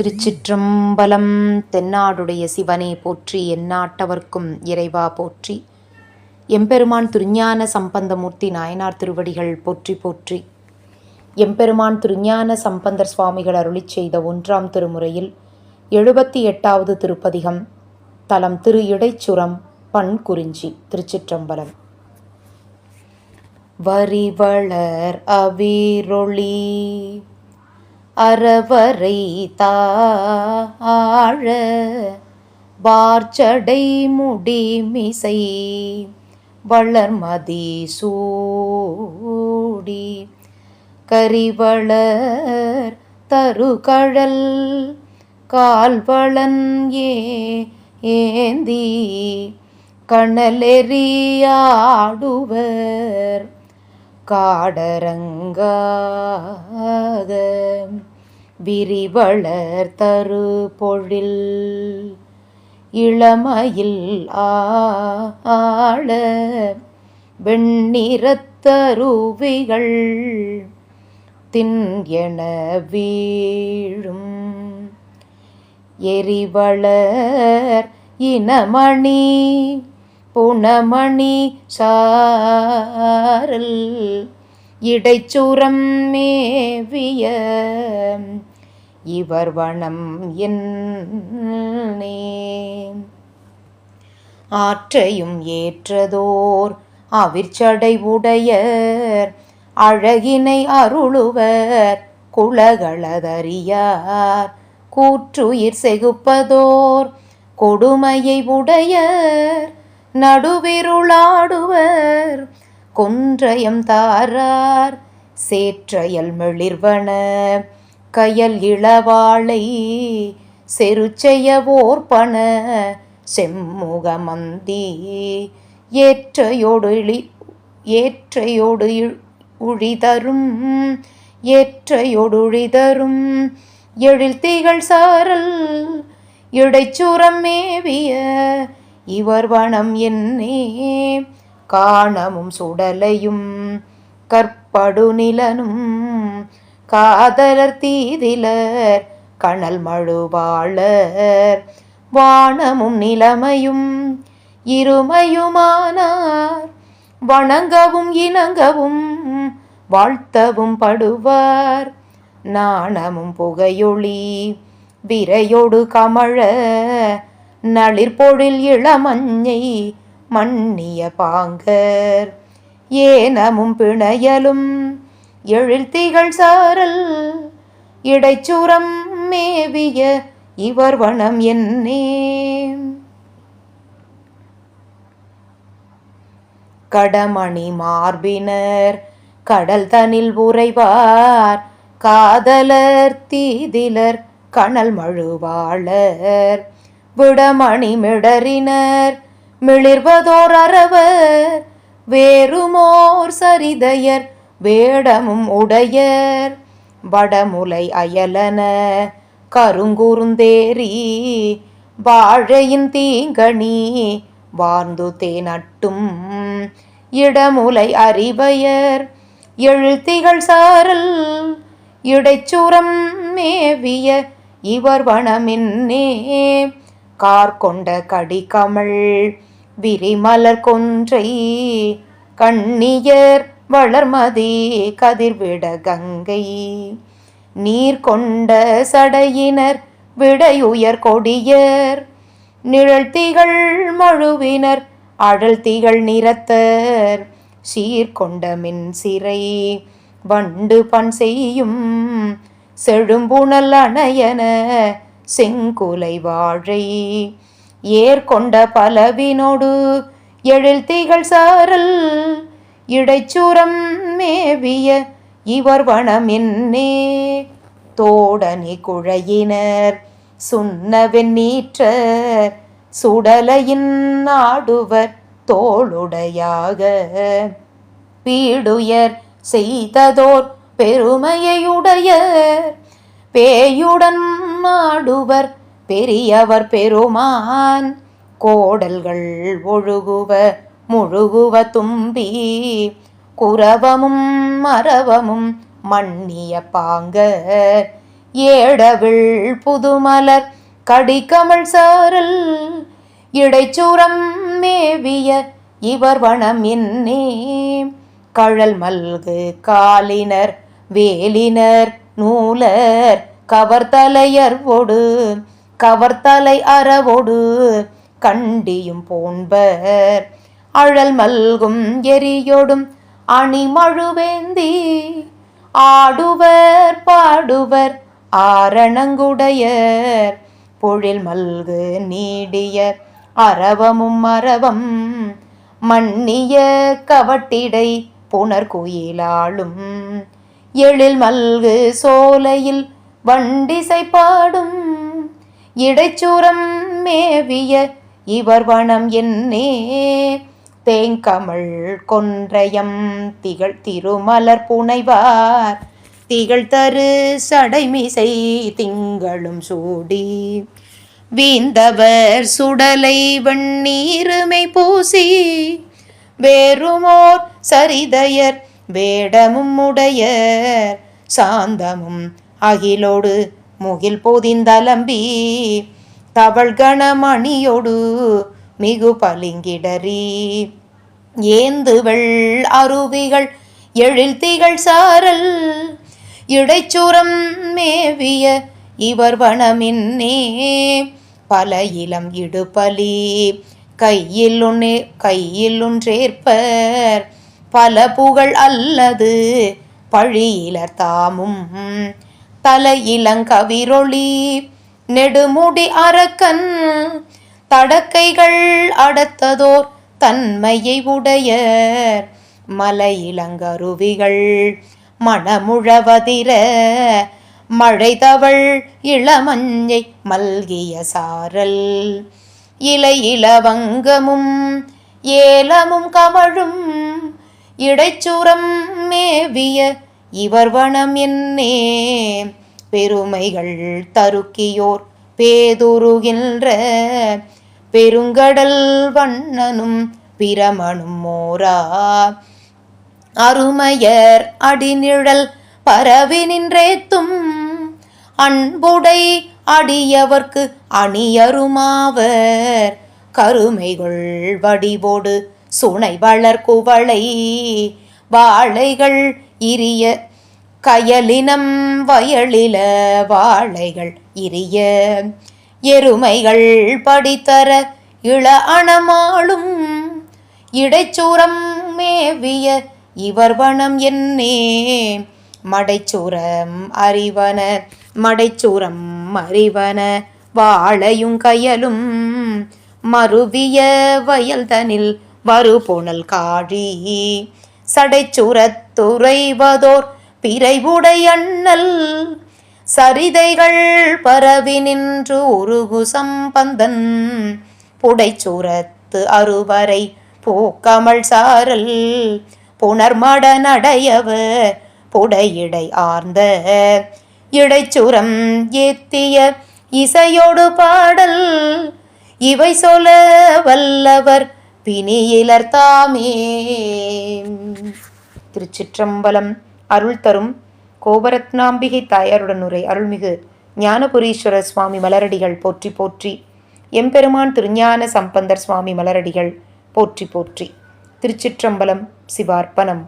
திருச்சிற்றம்பலம் தென்னாடுடைய சிவனே போற்றி எந்நாட்டவர்க்கும் இறைவா போற்றி. எம்பெருமான் திருஞான சம்பந்தமூர்த்தி நாயனார் திருவடிகள் போற்றி போற்றி. எம்பெருமான் திருஞான சம்பந்தர் சுவாமிகள் அருளி செய்த ஒன்றாம் திருமுறையில் எழுபத்தி எட்டாவது திருப்பதிகம் தலம் திரு இடைச்சுரம் பண் குறிஞ்சி திருச்சிற்றம்பலம். வரிவளர் அவிரொளி அறவரை தாழ வார்ச்சடை முடிமிசை வளர்மதி சூடி கரிவளர் தருகழல் கால்வளன் ஏ ஏந்தி கணலெறியாடுவர் காடரங்காத விரிவளர் தரு பொழில் இளமையில் ஆள வெண்ணிறத்தருவிகள் தின் என வீழும் எரிவளர் இனமணி புனமணி சா சாரல் இடைச்சூரம் மேவிய இவர் வனம் என்னே. ஆற்றையும் ஏற்றதோர் அவிர்ச்சடை உடையர் அழகினை அருளுவர் குலகளதறியார் கூற்றுயிர் செகுப்பதோர் கொடுமையை உடையர் நடுவிருளாடுவர் கொன்றயம் தாரார் சேற்றையல் மெளிர்வன கயல் இளவாளை செருச்செய்யவோர்பன செம்முகமந்தி ஏற்றையோடு இழி ஏற்றையோடு உழிதரும் ஏற்றையொடுழிதரும் எழில் திகழ் சாரல் இடைச்சுரம் மேவிய இவர் வனம் என்னே காணமும் சுடலையும் கற்படு நிலனும் காதலர் தீதிலர் கணல் மழுவாளர் வானமும் நிலைமையும் இருமையுமானார். வணங்கவும் இணங்கவும் வாழ்த்தவும் படுவார். நாணமும் புகையொளி விரையோடு கமழ நளிர்பொழில் இளமஞ்சை மன்னிய பாங்கர். ஏனமும் பிணையலும் எழுத்திகள் சாரல். இடைச்சுரம் மேவிய இவர் வனம் என்னே. கடமணி மார்பினர் கடல் தனில் உறைவார். காதலர் தீதிலர் கணல் மழுவாளர். விடமணி மிடறினர் மிளிர்வதோர் அறவர் வேறுமோர் சரிதையர் வேடமும் உடையர். வடமுலை அயலன கருங்குறுந்தேரி வாழையின் தீங்கணி வார்ந்து தேனட்டும் இடமுலை அறிவையர். எழுத்திகள் சாரல் இடைச்சுரம் மேவிய இவர் வனமின்னே கார்கொண்ட கடிகமள் விரிமலர் கொன்றை கண்ணியர் வளர்மதி கதிர்விட கங்கை. நீர் கொண்ட சடையினர் விடையுயர் கொடியர். நிழழ்த்திகள் மழுவினர் அழல்திகள் நிறத்தர். சீர்கொண்ட மின் சிறை வண்டு பண் செய்யும் செழும்புணல் அணையன செங்குலை வாழை. ஏற்கொண்ட பலவினோடு எழில் திகழ் சாரல் இடைச்சூரம் மேவிய இவர் வனமின்னே தோடனி குழையினர் சுண்ணவென் நீற்ற சுடலையின் நாடுவர் தோளுடையாக. பீடுயர் செய்ததோர் பெருமையுடையர் பேயுடன் நாடுவர் பெரியவர் பெருமான். கோடல்கள் ஒழுகுவ முழுகுவ தும்பி. குரவமும் மரவமும் மண்ணிய பாங்க. ஏடவிள் புதுமலர் கடிக்கமல் சாரல். இடைச்சூரம் மேவிய இவர் வனம் என்னே. கழல் மல்கு காலினர் வேலினர் நூலர் கவர்தலையர் ஒடு. கவர்த்தலை அறவோடு கண்டியும் போன்பர். அழல் மல்கும் எரியோடும் அணிமழுவேந்தி ஆடுவர் பாடுவர் ஆரணங்குடையர் பொழில் மல்கு நீடிய அரவமும் அரவம் மன்னிய கவட்டிடை புனர்குயிலாளும். எழில் மல்கு சோலையில் வண்டிசை பாடும் இடைச்சூரம் மேவிய இவர் வனம் என்னே. தேங்கமள் கொன்றையம் திகழ் திருமலர் புனைவார். திகழ் தரு சடைமிசை திங்களும் சூடி. வீந்தவர் சுடலை வெண்ணீருமை பூசி. வேறுமோர் சரிதையர் வேடமும் உடையர். சாந்தமும் அகிலோடு முகில் பொதிந்தலம்பி தவள் கணமணியோடு மிகு பலிங்கிடறி ஏந்துவள் அருவிகள் எழில் திகழ் சாரல் இடைச்சுரம் மேவிய இவர் வனமின்னே. பல இளம் இடுபலி கையில் உன்னே கையில் ஒன்றேற்பர் பல புகழ் அல்லது பழியிலர் தாமும் தலையிலங்கவிரொளி நெடுமுடி அரக்கன் தடக்கைகள் அடத்ததோர் தன்மையை உடையர். மலையிலங்கருவிகள் மணமுழவதிர மழைதவள் இளமஞ்சை மல்கிய சாரல். இலை இளவங்கமும் ஏலமும் கமழும் இடைச்சுரம் மேவிய இவர் வனம் என்னே? பெருமைகள் தருக்கியோர் பேதுருகின்ற பெருங்கடல் வண்ணனும் பிரமனும் மோரா. அருமையர் அடிநிழல் பரவி நின்றேத்தும் அன்புடை அடியவர்க்கு அணியருமாவர். கருமைகள் வடிவோடு சுனை வளர் குவளை வாழைகள் இரிய கயலினம் வயலில வாழைகள் இரிய. எருமைகள் படித்தர இள அணமாளும் இடைச்சூரம் மேவிய இவர் வனம் என்னே. மடைச்சூரம் அறிவன மடைச்சூரம் அறிவன. வாழையும் கயலும் மருவிய வயல்தனில் வருபுணல் காழி. சடைச்சுரத்துறைவதோர் துறைவதோர் பிறைவுடையண்ணல் சரிதைகள் பரவி நின்று உருகு சம்பந்தன். புடைச்சூரத்து அறுவரை பூக்கமல் சாரல். புனர்மட நடையவ புடையிடை ஆர்ந்த. இடைச்சுரம் ஏத்திய இசையோடு பாடல். இவை சொல்ல வல்லவர் பிணியிலர் தாமே. திருச்சிற்றம்பலம் அருள் தரும் கோபரத்னாம்பிகை தாயாருடன் உரை அருள்மிகு ஞானபுரீஸ்வரர் சுவாமி மலரடிகள் போற்றி போற்றி. எம்பெருமான் திருஞான சம்பந்தர் சுவாமி மலரடிகள் போற்றி போற்றி. திருச்சிற்றம்பலம் சிவார்ப்பணம்.